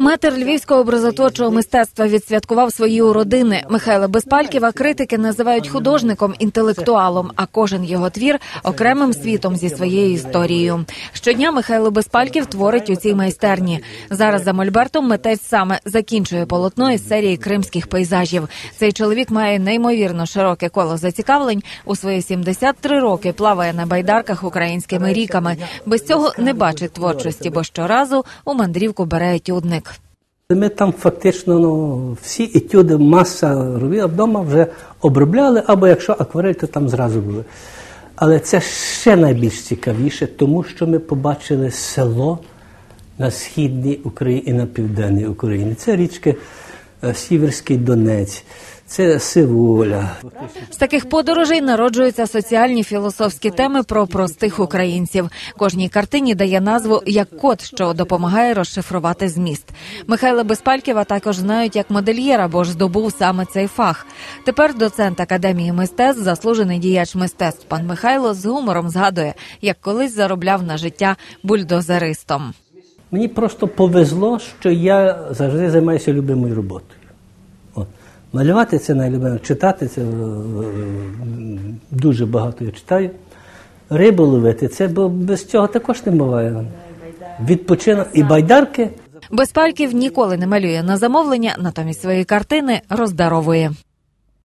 Метр львівського образотворчого мистецтва відсвяткував свої уродини. Михайла Безпальківа критики називають художником, інтелектуалом, а кожен його твір окремим світом зі своєю історією. Щодня Михайло Безпальків творить у цій майстерні. Зараз за Мольбертом митець саме закінчує полотно із серії кримських пейзажів. Цей чоловік має неймовірно широке коло зацікавлень. У свої 73 роки плаває на байдарках українськими ріками. Без цього не бачить творчості, бо щоразу у мандрівку бере етюдник. Ми там фактично ну, всі етюди, маса робили, вдома вже обробляли, або якщо акварель, то там зразу були. Але це ще найбільш цікавіше, тому що ми побачили село на східній Україні і на південній Україні. Це річки Сіверський Донець, це Сиволя. З таких подорожей народжуються соціальні філософські теми про простих українців. Кожній картині дає назву як код, що допомагає розшифрувати зміст. Михайла Безпальківа також знають як модельєра, бо ж здобув саме цей фах. Тепер доцент академії мистецтв, заслужений діяч мистецтв пан Михайло з гумором згадує, як колись заробляв на життя бульдозеристом. Мені просто повезло, що я завжди займаюся любимою роботою. От. Малювати це найлюбимо, читати це е, дуже багато я читаю. Рибу ловити це, бо без цього також не буває. Відпочинок і байдарки. Без пальків ніколи не малює на замовлення, натомість свої картини роздаровує.